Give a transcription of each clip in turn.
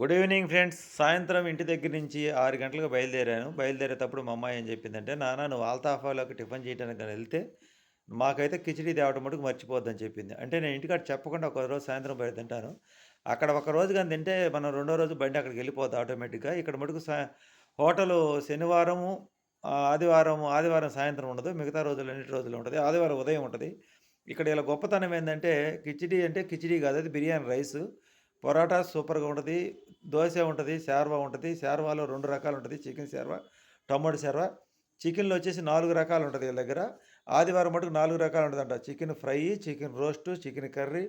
Good evening friends సాయంత్రం ఇంటి దగ్గర నుంచి ఆరు గంటలకు బయలుదేరాను. బయలుదేరేటప్పుడు మా అమ్మాయి ఏం చెప్పిందంటే నాన్న నువ్వు ఆల్తాఫాలోకి టిఫిన్ చేయడానికి కానీ వెళ్తే మాకైతే కిచిడి తేవడం మటుకు మర్చిపోద్దని చెప్పింది. అంటే నేను ఇంటికాడ చెప్పకుండా ఒక రోజు సాయంత్రం బయట తింటాను. అక్కడ ఒక రోజు కానీ తింటే మనం రెండో రోజు బండి అక్కడికి వెళ్ళిపోద్ది ఆటోమేటిక్గా. ఇక్కడ మటుకు సా హోటలు శనివారము ఆదివారం ఆదివారం సాయంత్రం ఉండదు. మిగతా రోజులు అన్నిటి రోజులు ఉంటుంది. ఆదివారం ఉదయం ఉంటుంది. ఇక్కడ ఇలా గొప్పతనం ఏంటంటే కిచిడి అంటే కిచిడి కాదు అది బిర్యానీ రైస్. పొరాటా సూపర్గా ఉంటుంది. దోశ ఉంటుంది శార్వా ఉంటుంది. శార్వాలో రెండు రకాలు ఉంటుంది. చికెన్ శార్వా టమాటో శార్వా చికెన్లో వచ్చేసి నాలుగు రకాలు ఉంటుంది వీళ్ళ దగ్గర. ఆదివారం మటుకు నాలుగు రకాలు ఉంటుందంట. Chicken fry chicken roast chicken curry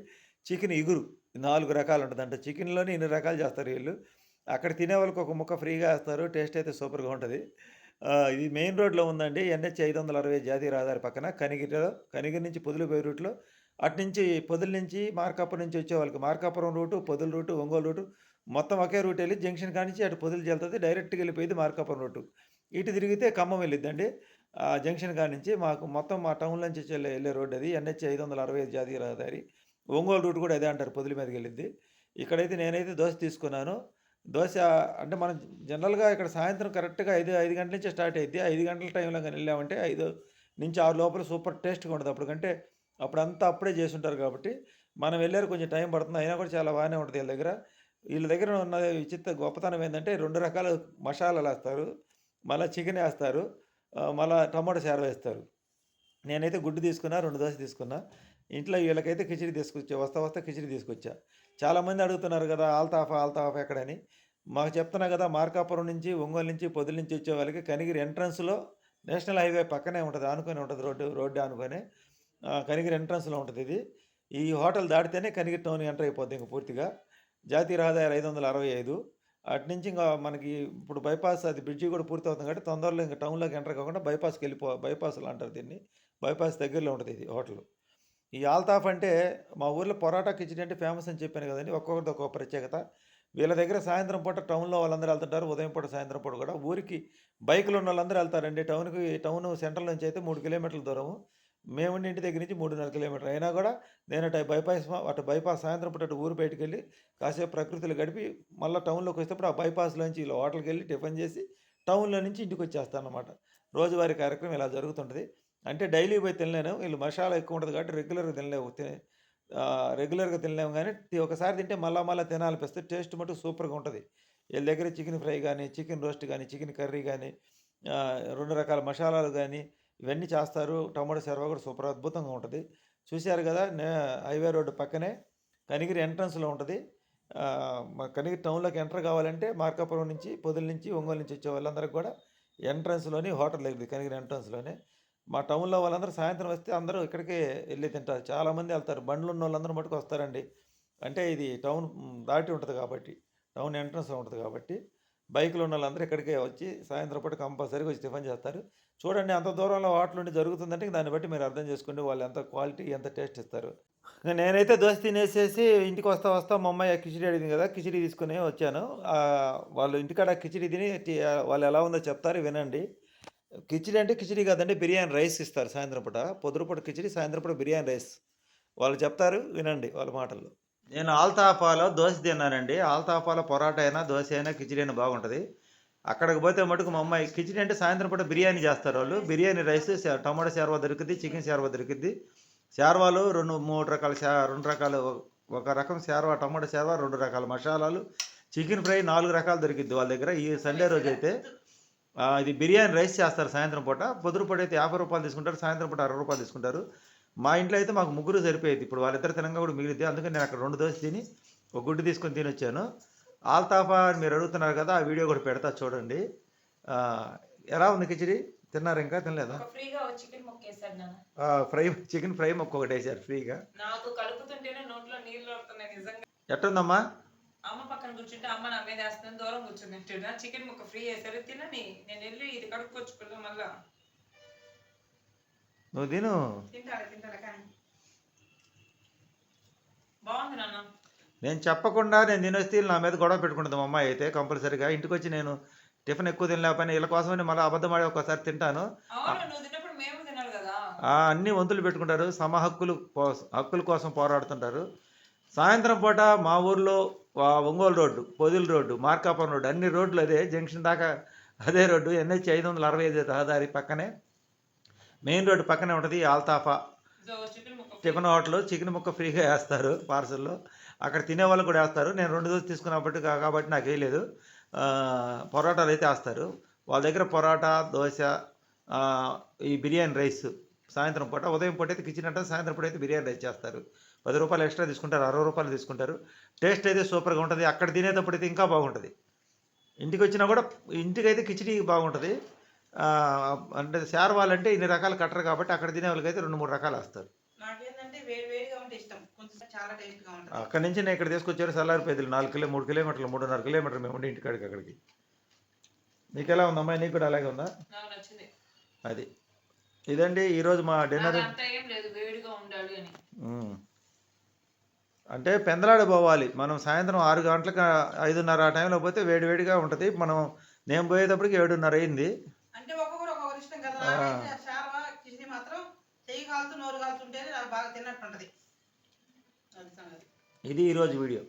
chicken ఇగురు. నాలుగు రకాలు ఉంటుందంట. చికెన్లోనే ఇన్ని రకాలు చేస్తారు వీళ్ళు. అక్కడ తినే వాళ్ళకి ఒక ముక్క ఫ్రీగా వేస్తారు. టేస్ట్ అయితే సూపర్గా ఉంటుంది. ఇది మెయిన్ రోడ్లో ఉందండి. ఎన్హెచ్ ఐదు వందల అరవై జాతీయ రహదారి పక్కన. కనిగిరిలో కనిగిరి నుంచి పొదులుపోయే రూట్లో అటు నుంచి పొదుల నుంచి మార్కాపురం నుంచి వచ్చే వాళ్ళకి. Markapuram route Podili route Ongole route మొత్తం ఒకే రూట్ వెళ్ళి జంక్షన్ కానించి అటు పొదులు చెల్తుంది డైరెక్ట్గా వెళ్ళిపోయింది మార్కాపురం రూటు. ఇటు తిరిగితే ఖమ్మం వెళ్ళిద్దండి. ఆ జంక్షన్ కానించి మాకు మొత్తం మా టౌన్ నుంచి వెళ్ళే రోడ్డు రోడ్ అది. ఎన్హెచ్ ఐదు వందల అరవై ఐదు జాతీయ రహదారి. ఒంగోలు రూట్ కూడా అదే అంటారు పొదుల మీదకి వెళ్ళింది ఇక్కడైతే నేనైతే దోశ తీసుకున్నాను. దోశ అంటే మనం జనరల్గా ఇక్కడ సాయంత్రం కరెక్ట్గా ఐదు ఐదు గంటల నుంచి స్టార్ట్ అయితే ఐదు గంటల టైంలో కానీ వెళ్ళామంటే ఐదు నుంచి ఆరు లోపల సూపర్ టేస్ట్గా ఉంటుంది అప్పటికంటే అప్పుడంతా అప్పుడే చేసి ఉంటారు కాబట్టి మనం వెళ్ళారు కొంచెం టైం పడుతుంది. అయినా కూడా చాలా బాగానే ఉంటుంది వీళ్ళ దగ్గర. వీళ్ళ దగ్గర ఉన్న విచిత్ర గొప్పతనం ఏంటంటే రెండు రకాల మసాలాలు వేస్తారు. మళ్ళీ చికెన్ వేస్తారు. మళ్ళీ టమాటో శార వేస్తారు. నేనైతే గుడ్డు తీసుకున్నా రెండు దోశ తీసుకున్నా. ఇంట్లో వీళ్ళకైతే కిచిడి తీసుకొచ్చా వస్తా వస్తా కిచిడి తీసుకొచ్చా. చాలామంది అడుగుతున్నారు కదా ఆల్తాఫా ఆల్తాఫా ఎక్కడని. మాకు చెప్తున్నా కదా మార్కాపురం నుంచి ఒంగోలు నుంచి పొదుల నుంచి వచ్చే వాళ్ళకి కనిగిరి ఎంట్రన్స్లో నేషనల్ హైవే పక్కనే ఉంటుంది ఆనుకొని ఉంటుంది రోడ్డు రోడ్డు ఆనుకొని. కనిగిరి ఎంట్రన్స్లో ఉంటుంది ఇది. ఈ హోటల్ దాటితేనే కనిగిరి టౌన్ ఎంటర్ అయిపోద్ది ఇంకా పూర్తిగా. జాతీయ రహదారి ఐదు వందల అరవై ఐదు. అటు నుంచి ఇంకా మనకి ఇప్పుడు బైపాస్ అది బ్రిడ్జి కూడా పూర్తి అవుతుంది కాబట్టి తొందరలో ఇంకా టౌన్లోకి ఎంటర్ కాకుండా బైపాస్కి వెళ్ళిపో బైపాస్లో అంటారు దీన్ని. బైపాస్ దగ్గరలో ఉంటుంది ఇది హోటల్. ఈ ఆల్తాఫ్ అంటే మా ఊర్లో పొరాటా కిచెన్ అంటే ఫేమస్ అని చెప్పాను కదండి. ఒక్కొక్కరిది ఒక్కొక్క ప్రత్యేకత. వీళ్ళ దగ్గర సాయంత్రం పూట టౌన్లో వాళ్ళందరూ వెళ్తుంటారు. ఉదయం పూట సాయంత్రం పూట కూడా ఊరికి బైకులు ఉన్న వాళ్ళందరూ వెళ్తారండి. టౌన్కి టౌన్ సెంట్రల్ నుంచి అయితే మూడు కిలోమీటర్ల దూరము. మేము ఇంటి దగ్గర నుంచి మూడున్నర కిలోమీటర్. అయినా కూడా నేను అటు బైపాస్ అటు బైపాస్ సాయంత్రం పూట అటు ఊరు బయటికి వెళ్ళి కాసేపు ప్రకృతిలో గడిపి మళ్ళీ టౌన్లోకి వచ్చేటప్పుడు ఆ బైపాస్లోంచి ఇలా హోటల్కి వెళ్ళి టిఫిన్ చేసి టౌన్లో నుంచి ఇంటికి వచ్చేస్తాను అనమాట రోజువారీ కార్యక్రమం ఇలా జరుగుతుంటుంది. అంటే డైలీ పోయి తినలేను. వీళ్ళు మసాలా ఎక్కువ ఉంటుంది కాబట్టి రెగ్యులర్గా తినలేవు. తినే రెగ్యులర్గా తినలేము కానీ ఒకసారి తింటే మళ్ళా మళ్ళీ తినాలనిపిస్తే టేస్ట్ మటుకు సూపర్గా ఉంటుంది. వీళ్ళ దగ్గర చికెన్ ఫ్రై కానీ చికెన్ రోస్ట్ కానీ చికెన్ కర్రీ కానీ రెండు రకాల మసాలాలు కానీ ఇవన్నీ చేస్తారు. టమాటో సర్వా కూడా సూపర్ అద్భుతంగా ఉంటుంది. చూశారు కదా నే హైవే రోడ్డు పక్కనే కనిగిరి ఎంట్రన్స్లో ఉంటుంది. మా కనిగిరి టౌన్లోకి ఎంటర్ కావాలంటే మార్కాపురం నుంచి పొదుల నుంచి ఒంగోలు నుంచి వచ్చే వాళ్ళందరికీ కూడా ఎంట్రన్స్లోని హోటల్ దగ్గర కనిగిరి ఎంట్రన్స్లోనే. మా టౌన్లో వాళ్ళందరూ సాయంత్రం వస్తే అందరూ ఇక్కడికే వెళ్ళి తింటారు. చాలామంది వెళ్తారు. బండ్లు ఉన్న వాళ్ళందరూ మటుకు వస్తారండి. అంటే ఇది టౌన్ దాటి ఉంటుంది కాబట్టి టౌన్ ఎంట్రన్స్లో ఉంటుంది కాబట్టి బైకులు ఉన్న వాళ్ళందరూ ఇక్కడికే వచ్చి సాయంత్రం పూట కంపల్సరీగా వచ్చి టిఫిన్ చేస్తారు. చూడండి అంత దూరంలో హోటల్ ఉండి జరుగుతుందంటే దాన్ని బట్టి మీరు అర్థం చేసుకోండి వాళ్ళు ఎంత క్వాలిటీ ఎంత టేస్ట్ ఇస్తారు. నేనైతే దోశ తినేసేసి ఇంటికి వస్తా వస్తా మా అమ్మాయి కిచిడి అడిగింది కదా కిచిడి తీసుకుని వచ్చాను. వాళ్ళు ఇంటికాడ కిచిడి తిని వాళ్ళు ఎలా ఉందో చెప్తారు వినండి. కిచిడి అంటే కిచిడి కాదండి బిర్యానీ రైస్ ఇస్తారు సాయంత్రం పూట. పొద్దున పూట కిచిడి సాయంత్రం పూట బిర్యానీ రైస్. వాళ్ళు చెప్తారు వినండి వాళ్ళ మాటల్లో నేను ఆల్తాఫాలో దోశ తిన్నానండి. ఆల్తాఫాలో పొరాట అయినా దోశ అయినా కిచిడి అయినా బాగుంటుంది. అక్కడికి పోతే మటుకు మా అమ్మాయి కిచెన్ అంటే సాయంత్రం పూట బిర్యానీ చేస్తారు వాళ్ళు. బిర్యానీ రైస్ శా- టమాటా శార్వా చికెన్ శార్వా దొరుకుద్ది. శార్వాలు రెండు మూడు రకాల శా రెండు రకాలు ఒక రకం శార్వా టమాటా శార్వా రెండు రకాల మసాలాలు. చికెన్ ఫ్రై నాలుగు రకాలు దొరికిద్ది వాళ్ళ దగ్గర. ఈ సండే రోజు అయితే ఇది బిర్యానీ రైస్ చేస్తారు సాయంత్రం పూట. పొద్దు పూట అయితే యాభై రూపాయలు తీసుకుంటారు సాయంత్రం పూట అరవై రూపాయలు తీసుకుంటారు. మా ఇంట్లో అయితే మాకు ముగ్గురు సరిపోయేది. ఇప్పుడు వాళ్ళిద్దరు తినంగా కూడా మిగిలిద్ది. అందుకని నేను అక్కడ రెండు దోశ తిని ఒక గుడ్డు తీసుకొని తిని వచ్చాను ఆల్తాఫా అని మీరు అడుగుతున్నారు కదా ఆ వీడియో కూడా పెడతా చూడండి. ఎలా ఉంది కిచిడి? తిన్నారు ఇంకా? తినలేదా? ఫ్రై చికెన్ ఫ్రై మొక్క ఒకటి వేసారు ఫ్రీగా. నాకు కలుపుతుంటేనే నోట్లో నీళ్ళు పడుతున్నాయి నిజంగా. ఎట్టుందమ్మా? అమ్మ పక్కన కూర్చుంటే అమ్మ నా మీద వేస్తుంది దూరం కూర్చున్నట్టు నా చికెన్ ముక్క ఫ్రీ వేసాడు తినని నేను వెళ్ళి ఇది కడుక్కొచ్చుకున్నా మళ్ళా. నువ్వు తిను. తింటాను తింటాను కానీ. బాగుంది నాన్న. నేను చెప్పకుండా నేను తినొస్తే నా మీద గొడవ పెట్టుకుంటుంది మా అమ్మాయి అయితే కంపల్సరీగా. ఇంటికి వచ్చి నేను టిఫిన్ ఎక్కువ తినలేకపోయినా వీళ్ళ కోసమని మళ్ళీ అబద్ధం ఆడి ఒకసారి తింటాను. అన్ని వంతులు పెట్టుకుంటారు. సమ హక్కులు హక్కుల కోసం పోరాడుతుంటారు. సాయంత్రం పూట మా ఊర్లో Ongole road Podili road Markapuram road అన్ని రోడ్లు అదే జంక్షన్ దాకా అదే రోడ్డు ఎన్హెచ్ ఐదు వందల అరవై ఐదు రహదారి పక్కనే. మెయిన్ రోడ్డు పక్కనే ఉంటుంది ఆల్తాఫా. చికెన్ హోటల్ చికెన్ ముక్క ఫ్రీగా వేస్తారు పార్సల్లో. అక్కడ తినే వాళ్ళు కూడా వేస్తారు. నేను రెండు రోజులు తీసుకున్నప్పటి కాబట్టి నాకు వేయలేదు పొరాటాలు అయితే వేస్తారు. వాళ్ళ దగ్గర పొరాటా దోశ ఈ బిర్యానీ రైస్ సాయంత్రం పూట ఉదయం పూట అయితే కిచెన్ అంటే సాయంత్రం పూట అయితే బిర్యానీ రైస్ చేస్తారు. పది రూపాయలు ఎక్స్ట్రా తీసుకుంటారు. అరవై రూపాయలు తీసుకుంటారు. టేస్ట్ అయితే సూపర్గా ఉంటుంది. అక్కడ తినేటప్పుడు అయితే ఇంకా బాగుంటుంది. ఇంటికి వచ్చినా కూడా ఇంటికి అయితే కిచిడి బాగుంటుంది. అంటే శార్వాలు అంటే ఇన్ని రకాలు కట్టరు కాబట్టి అక్కడ తినే వాళ్ళకైతే రెండు మూడు రకాలు వేస్తారు నాకేంటంటే వేడి వేడిగా ఉంటే ఇష్టం కొంచెం చాలా టేస్ట్గా ఉంటుంది అక్కడి నుంచి నేను ఇక్కడ తీసుకొచ్చారు సల్లారి పేదలు నాలుగు కిలో మూడు కిలోమీటర్లు మూడున్నర కిలోమీటర్లు మేము ఉండి ఇంటికాడికి అక్కడికి. నీకు ఎలా ఉందమ్మా? నీకు కూడా అలాగే ఉందా? నాకు నచ్చింది. అది. ఇదండి ఈరోజు మా డిన్నర్ నాకు అంత ఏం లేదు వేడిగా ఉండాలి అని. ఉమ్. అంటే పెందలాడ పోవాలి. మనం సాయంత్రం ఆరు గంటలకు ఐదున్నర ఆ టైంలో పోతే వేడివేడిగా ఉంటుంది. మనం నేను పోయేటప్పటికి ఏడున్నర అయింది. అంటే ఇది ఈరోజు వీడియో.